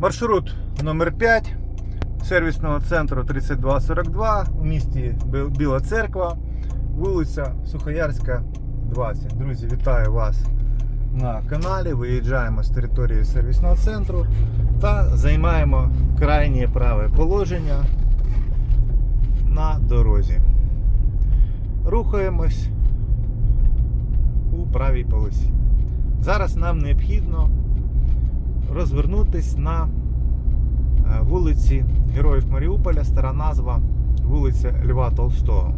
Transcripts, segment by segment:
Маршрут номер 5 сервісного центру 3242 у місті Біла Церква, вулиця Сухоярська, 20. Друзі, вітаю вас на каналі. Виїжджаємо з території сервісного центру та займаємо крайнє праве положення на дорозі. Рухаємось у правій полосі. Зараз нам необхідно розвернутись на е, вулиці Героїв Маріуполя, стара назва вулиця Льва Толстого.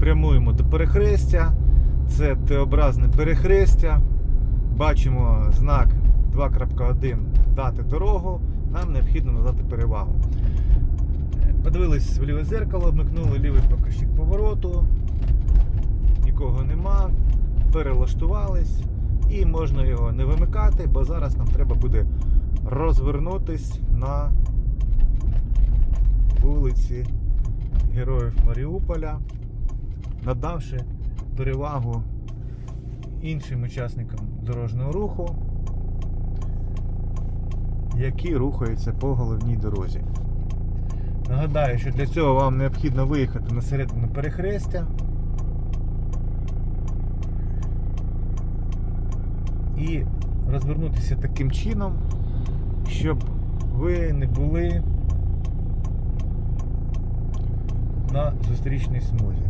Прямуємо до перехрестя. Це Т-образне перехрестя. Бачимо знак 2.1 дати дорогу. Нам необхідно надати перевагу. Подивились в ліве зеркало, вмикнули лівий покажчик повороту. Нікого нема. Перелаштувались і можна його не вимикати, бо зараз нам треба буде розвернутись на вулиці Героїв Маріуполя, надавши перевагу іншим учасникам дорожнього руху, які рухаються по головній дорозі. Нагадаю, що для цього вам необхідно виїхати на середину перехрестя. І розвернутися таким чином, щоб ви не були на зустрічній смузі.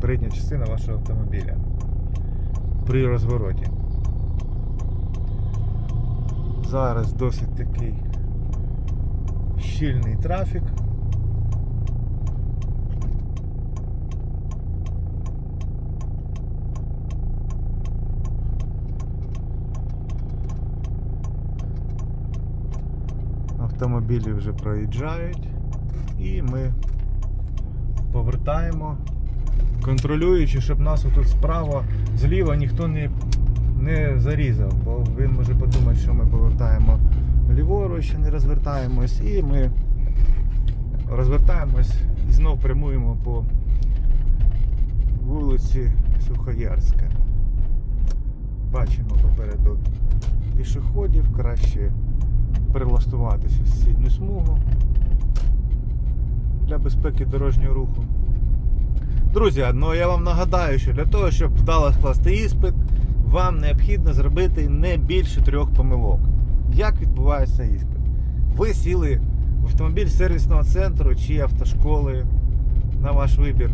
Передня частина вашого автомобіля при розвороті. Зараз досить такий щільний трафік. Автомобілі вже проїжджають і ми повертаємо, контролюючи, щоб нас отут справа, зліва ніхто не, не зарізав, бо він може подумати, що ми повертаємо ліворуч, не розвертаємось, і ми розвертаємось і знов прямуємо по вулиці Сухоярська. Бачимо попереду пішоходів, краще перелаштуватися в сусідню смугу для безпеки дорожнього руху. Друзі, ну я вам нагадаю, що для того, щоб вдало скласти іспит, вам необхідно зробити не більше трьох помилок. Як відбувається іспит? Ви сіли в автомобіль сервісного центру чи автошколи на ваш вибір.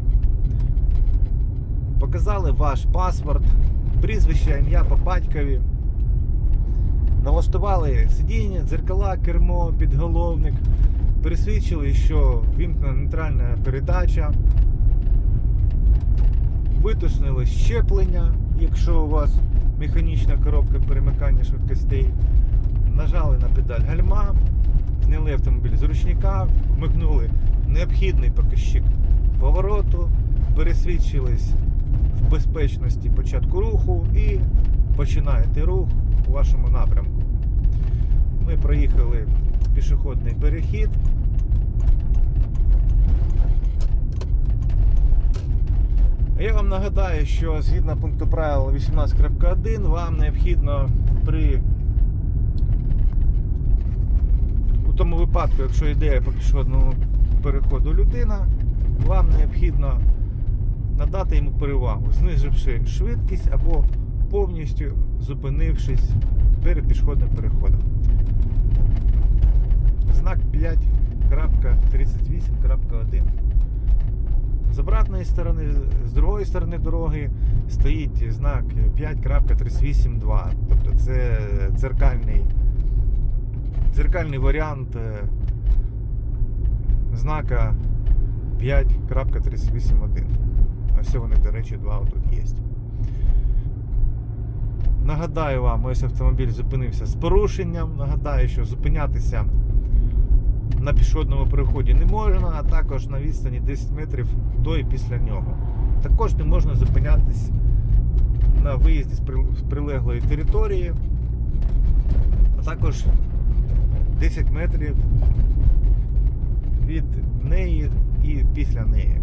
Показали ваш паспорт, прізвище, ім'я по батькові. Налаштували сидіння, дзеркала, кермо, підголовник, пересвідчили, що вімкнена нейтральна передача, витиснили щеплення, якщо у вас механічна коробка перемикання швидкостей, нажали на педаль гальма, зняли автомобіль з ручника, вмикнули необхідний показчик повороту, пересвідчились в безпечності початку руху і починаєте рух у вашому напрямку. Ми проїхали пішохідний перехід. Я вам нагадаю, що згідно пункту правил 18.1 вам необхідно при у тому випадку, якщо йде по пішохідному переходу людина, вам необхідно надати йому перевагу, знизивши швидкість або повністю зупинившись перед пішохідним переходом. Знак 5.38.1. З обратної сторони, з другої сторони дороги стоїть знак 5.38.2. Тобто це дзеркальний, дзеркальний варіант е, знака 5.38.1. Ось вони, до речі, два тут є. Нагадаю вам, ось автомобіль зупинився з порушенням. Нагадаю, що зупинятися на пішохідному переході не можна, а також на відстані 10 метрів до і після нього. Також не можна зупинятись на виїзді з прилеглої території, а також 10 метрів від неї і після неї.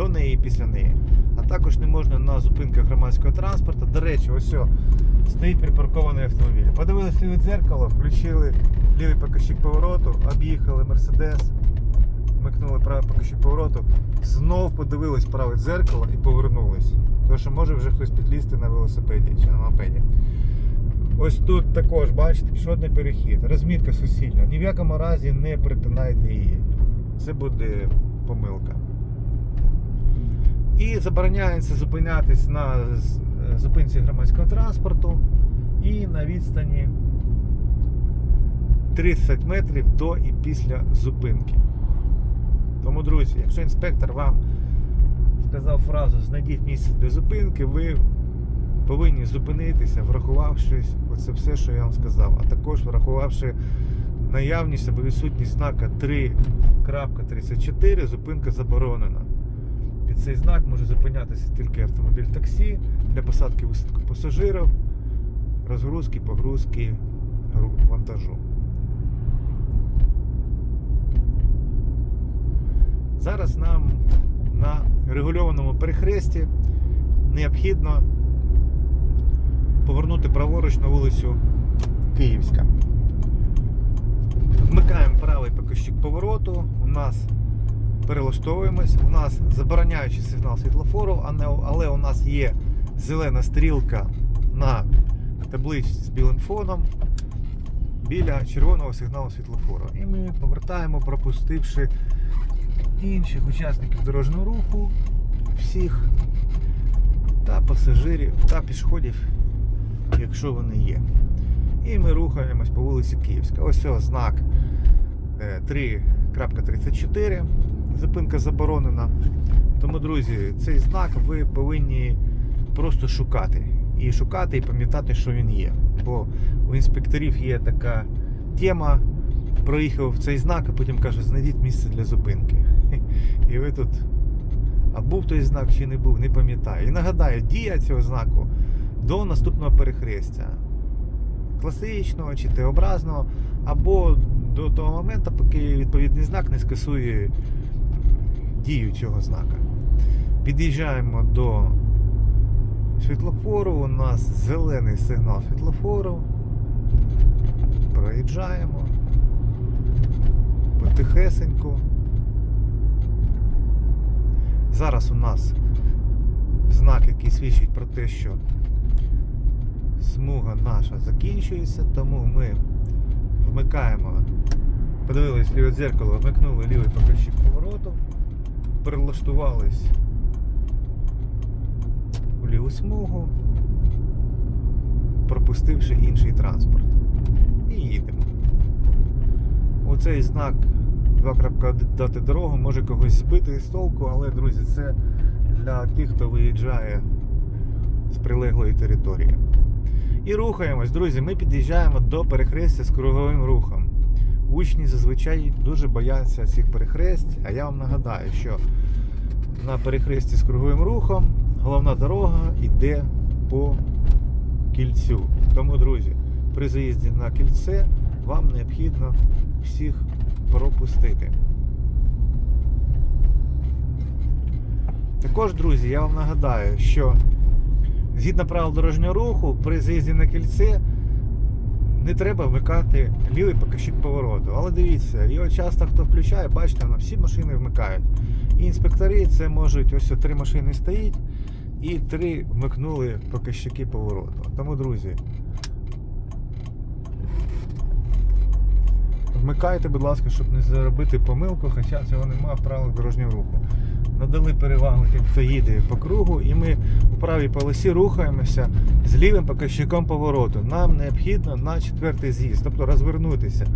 До неї і після неї. А Також не можна на зупинках громадського транспорту. До речі, ось о, стоїть припаркований автомобіль. Подивились ліве дзеркало, включили лівий покажчик повороту, об'їхали Мерседес, вмикнули правий покажчик повороту, знов подивились праве дзеркало і повернулись. Тому що може вже хтось підлізти на велосипеді чи на мопеді. Ось тут також, бачите, пішохідний перехід, розмітка суцільна. Ні в якому разі не перетинайте її. Це буде помилка. І забороняється зупинятись на е, зупинці громадського транспорту і на відстані 30 метрів до і після зупинки. Тому, друзі, якщо інспектор вам сказав фразу знайдіть місце для зупинки, ви повинні зупинитися, врахувавши оце все, що я вам сказав, а також врахувавши наявність або відсутність знака 3.34, зупинка заборонена. Під цей знак може зупинятися тільки автомобіль таксі для посадки висадки пасажирів, розгрузки, погрузки вантажу. Зараз нам на регульованому перехресті необхідно повернути праворуч на вулицю Київська. Вмикаємо правий покажчик повороту. У нас перелаштовуємось. У нас забороняючий сигнал світлофору, але у нас є зелена стрілка на табличці з білим фоном біля червоного сигналу світлофору. І ми повертаємо, пропустивши інших учасників дорожнього руху, всіх та пасажирів та пішоходів, якщо вони є. І ми рухаємось по вулиці Київська. Ось ось знак е, 3.34. Зупинка заборонена. Тому, друзі, цей знак ви повинні просто шукати. І шукати, і пам'ятати, що він є. Бо у інспекторів є така тема. Проїхав цей знак, а потім каже, знайдіть місце для зупинки. І ви тут, а був той знак чи не був, не пам'ятаю. І нагадаю, дія цього знаку до наступного перехрестя. Класичного чи Т-образного, або до того моменту, поки відповідний знак не скасує дію цього знака. Під'їжджаємо до світлофору, у нас зелений сигнал світлофору. Проїжджаємо потихесеньку. Зараз у нас знак, який свідчить про те, що смуга наша закінчується, тому ми вмикаємо, подивились ліве дзеркало, вмикнули лівий покажчик повороту, перелаштувались у ліву смугу, пропустивши інший транспорт. І їдемо. Оцей знак 2.1 дати дорогу може когось збити з толку, але, друзі, це для тих, хто виїжджає з прилеглої території. І рухаємось, друзі. Ми під'їжджаємо до перехрестя з круговим рухом. Учні зазвичай дуже бояться цих перехресть, а я вам нагадаю, що на перехресті з круговим рухом головна дорога йде по кільцю. Тому, друзі, при заїзді на кільце вам необхідно всіх пропустити. Також, друзі, я вам нагадаю, що згідно правил дорожнього руху, при заїзді на кільце не треба вмикати лівий покажчик повороту. Але дивіться, його часто хто включає, бачите, воно всі машини вмикають. І інспектори це можуть, ось три машини стоїть, і три вмикнули покажчики повороту. Тому, друзі, вмикайте, будь ласка, щоб не заробити помилку, хоча цього немає в правилах дорожнього руху. Надали перевагу тим, хто їде по кругу, і ми у правій полосі рухаємося з лівим показчиком повороту. Нам необхідно на четвертий з'їзд, тобто розвернутися.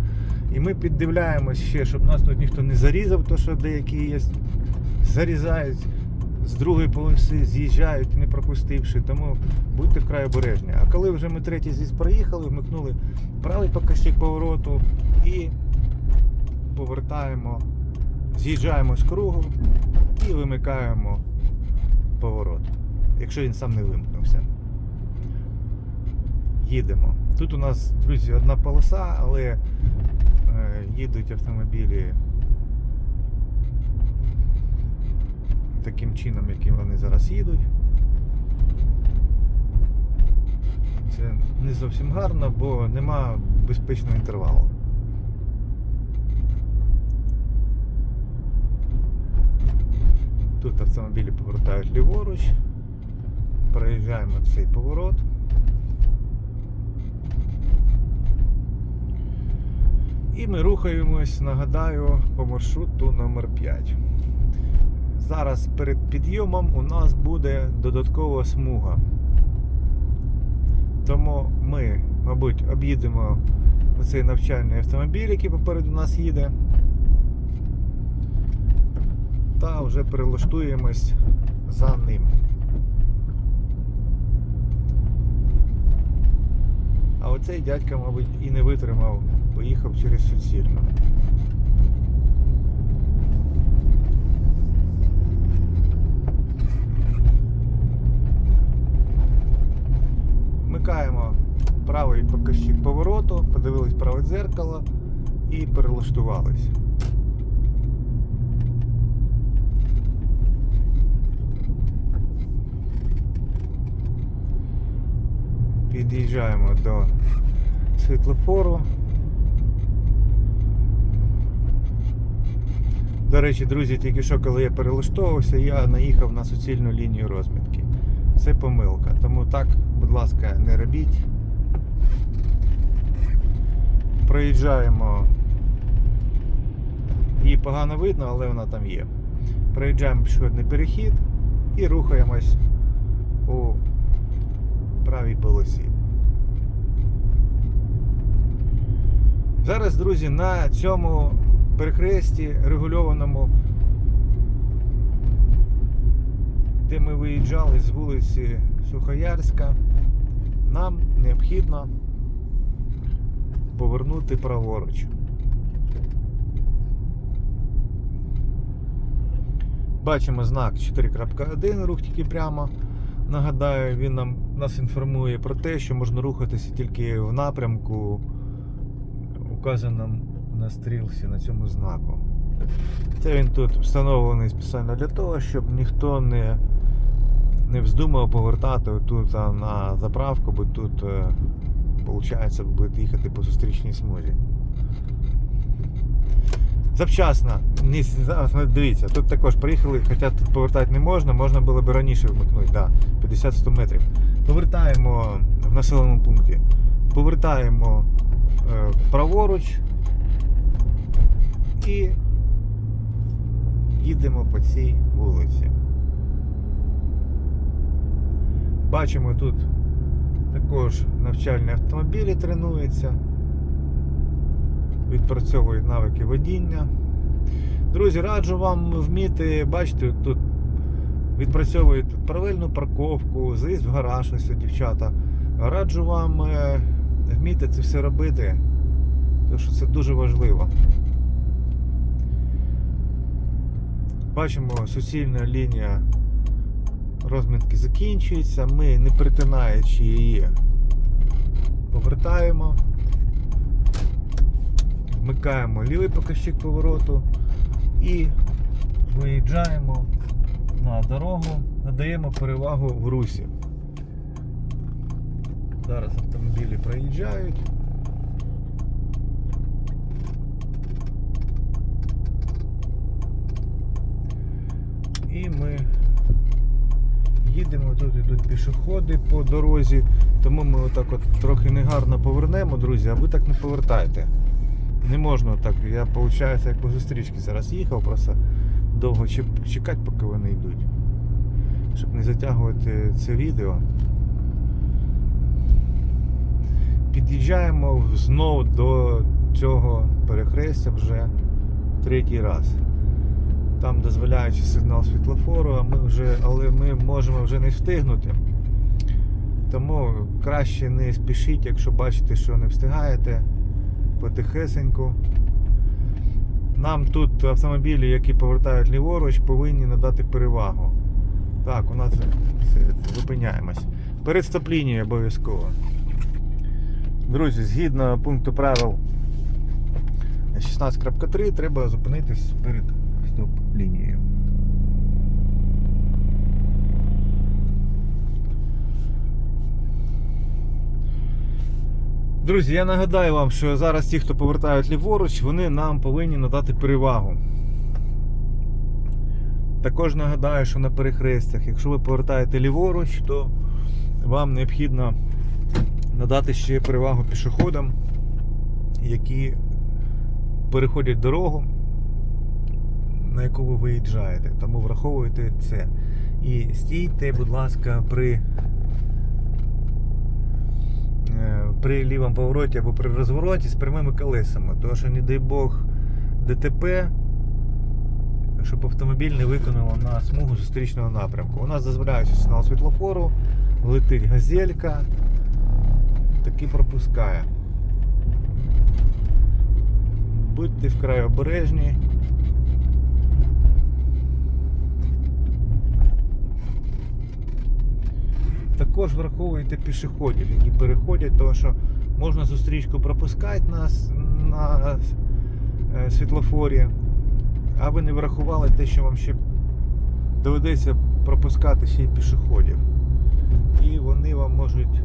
І ми піддивляємось ще, щоб нас тут ніхто не зарізав, то що деякі є, зарізають з другої полоси, з'їжджають, не пропустивши. Тому будьте вкрай обережні. А коли вже ми третій з'їзд проїхали, вмикнули правий показчик повороту і повертаємо, з'їжджаємо з кругу і вимикаємо поворот, якщо він сам не вимкнувся. Їдемо. Тут у нас, друзі, одна полоса, але е, їдуть автомобілі таким чином, яким вони зараз їдуть. Це не зовсім гарно, бо нема безпечного інтервалу. Тут автомобілі повертають ліворуч. Проїжджаємо цей поворот. І ми рухаємось, нагадаю, по маршруту номер 5 Зараз перед підйомом у нас буде додаткова смуга. Тому ми, мабуть, об'їдемо оцей навчальний автомобіль, який попереду нас їде. Та вже перелаштуємось за ним. А оцей дядька, мабуть, і не витримав, поїхав через суцільну. Вмикаємо правий показчик повороту, подивились праве дзеркало і перелаштувались. Під'їжджаємо до світлофору. До речі, друзі, тільки що коли я перелаштовувався, я наїхав на суцільну лінію розмітки. Це помилка. Тому так, будь ласка, не робіть. Проїжджаємо. Її погано видно, але вона там є. Проїжджаємо пішохідний перехід і рухаємось у правій полосі. Зараз, друзі, на цьому перехресті регульованому, де ми виїжджали з вулиці Сухоярська, нам необхідно повернути праворуч. Бачимо знак 4.1, рух тільки прямо. Нагадаю, він нам нас інформує про те, що можна рухатися тільки в напрямку, указаному на стрілці на цьому знаку. Це він тут встановлений спеціально для того, щоб ніхто не, не вздумав повертати тут на заправку, бо тут, виходить, буде їхати по зустрічній смузі. Завчасно. Ну, Дивіться, тут також приїхали, хоча тут повертати не можна, можна було б раніше вмикнути, да, 50-100 метрів. Повертаємо в населеному пункті. Повертаємо е, праворуч і їдемо по цій вулиці. Бачимо тут також навчальні автомобілі тренуються відпрацьовують навики водіння. Друзі, раджу вам вміти, бачите, тут відпрацьовують паралельну парковку, заїзд в гараж, ось дівчата. Раджу вам е, вміти це все робити, тому що це дуже важливо. Бачимо, суцільна лінія розмітки закінчується, ми не перетинаючи її, повертаємо. Вмикаємо лівий показчик повороту і виїжджаємо на дорогу, надаємо перевагу в русі. Зараз автомобілі проїжджають. І ми їдемо, тут йдуть пішоходи по дорозі, тому ми отак от трохи негарно повернемо, друзі, а ви так не повертайте. Не можна так. Я, виходить, як по зустрічці зараз їхав, просто довго чекати, поки вони йдуть. Щоб не затягувати це відео. Під'їжджаємо знову до цього перехрестя вже третій раз. Там дозволяючи сигнал світлофору, а ми вже, але ми можемо вже не встигнути. Тому краще не спішіть, якщо бачите, що не встигаєте потихесеньку. Нам тут автомобілі, які повертають ліворуч, повинні надати перевагу. Так, у нас зупиняємось. Перед стоп-лінією обов'язково. Друзі, згідно пункту правил 16.3 треба зупинитись перед стоп-лінією. Друзі, я нагадаю вам, що зараз ті, хто повертають ліворуч, вони нам повинні надати перевагу. Також нагадаю, що на перехрестях, якщо ви повертаєте ліворуч, то вам необхідно надати ще перевагу пішоходам, які переходять дорогу, на яку ви виїжджаєте. Тому враховуйте це. І стійте, будь ласка, при, при лівому повороті або при розвороті з прямими колесами. Тому що, не дай Бог, ДТП, щоб автомобіль не виконав на смугу зустрічного напрямку. У нас дозволяється сигнал світлофору, летить газелька, таки пропускає. Будьте вкрай обережні. Також враховуйте пішоходів, які переходять, тому що можна зустрічку пропускати на, на е, світлофорі, а ви не врахували те, що вам ще доведеться пропускати ще й пішоходів. І вони вам можуть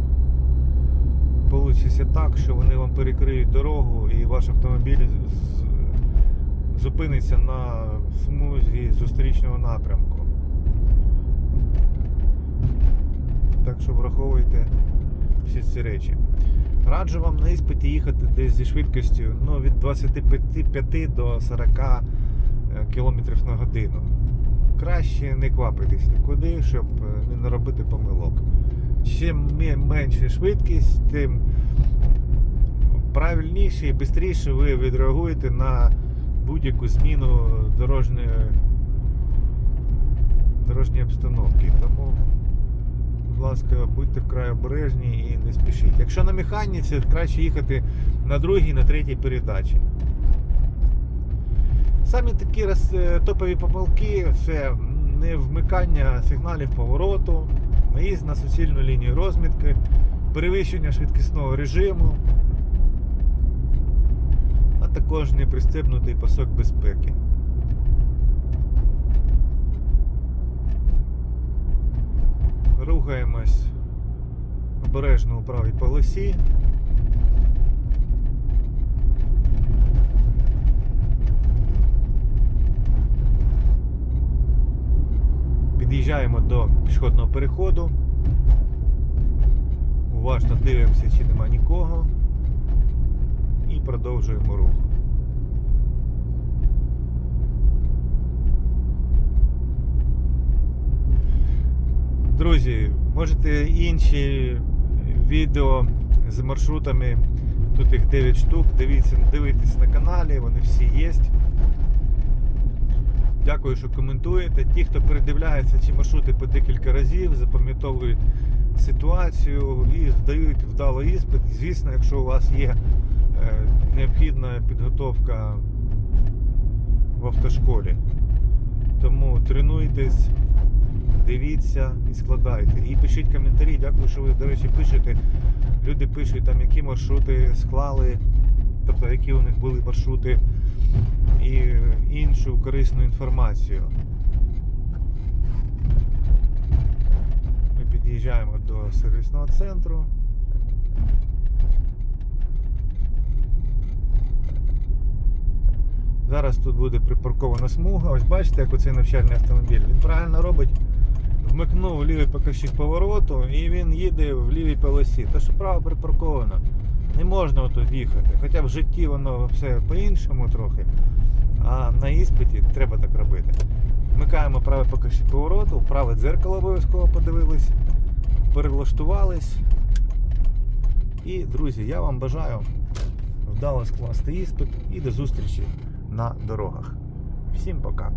Получиться так, що вони вам перекриють дорогу і ваш автомобіль зупиниться на смузі зустрічного напрямку. Так що враховуйте всі ці речі. Раджу вам на іспиті їхати десь зі швидкістю ну, від 25 до 40 км на годину. Краще не квапитись нікуди, щоб е, не наробити помилок. Чим менша швидкість, тим правильніше і швидше ви відреагуєте на будь-яку зміну дорожньої, дорожньої обстановки. Тому, ласка, будьте вкрай обережні і не спішіть. Якщо на механіці, краще їхати на другій, на третій передачі. Самі такі е, топові помилки це не вмикання сигналів повороту, наїзд на суцільну лінію розмітки, перевищення швидкісного режиму, а також непристебнутий пасок безпеки. Рухаємось обережно у правій полосі. Під'їжджаємо до пішохідного переходу. Уважно дивимося, чи нема нікого. І продовжуємо рух. Друзі, можете інші відео з маршрутами. Тут їх 9 штук. Дивіться, дивитесь на каналі, вони всі є. Дякую, що коментуєте. Ті, хто передивляється ці маршрути по декілька разів, запам'ятовують ситуацію і здають вдало іспит. Звісно, якщо у вас є е, необхідна підготовка в автошколі. Тому тренуйтесь, дивіться і складайте. І пишіть коментарі. Дякую, що ви, до речі, пишете. Люди пишуть, там, які маршрути склали, тобто які у них були маршрути і іншу корисну інформацію. Ми під'їжджаємо до сервісного центру. Зараз тут буде припаркована смуга. Ось бачите, як оцей навчальний автомобіль. Він правильно робить. Вмикнув лівий показчик повороту і він їде в лівій полосі. Те, що право припарковано. Не можна отут їхати. Хоча в житті воно все по-іншому трохи. А на іспиті треба так робити. Вмикаємо правий показчик повороту, праве дзеркало обов'язково подивились, перелаштувались. І, друзі, я вам бажаю вдало скласти іспит і до зустрічі на дорогах. Всім пока!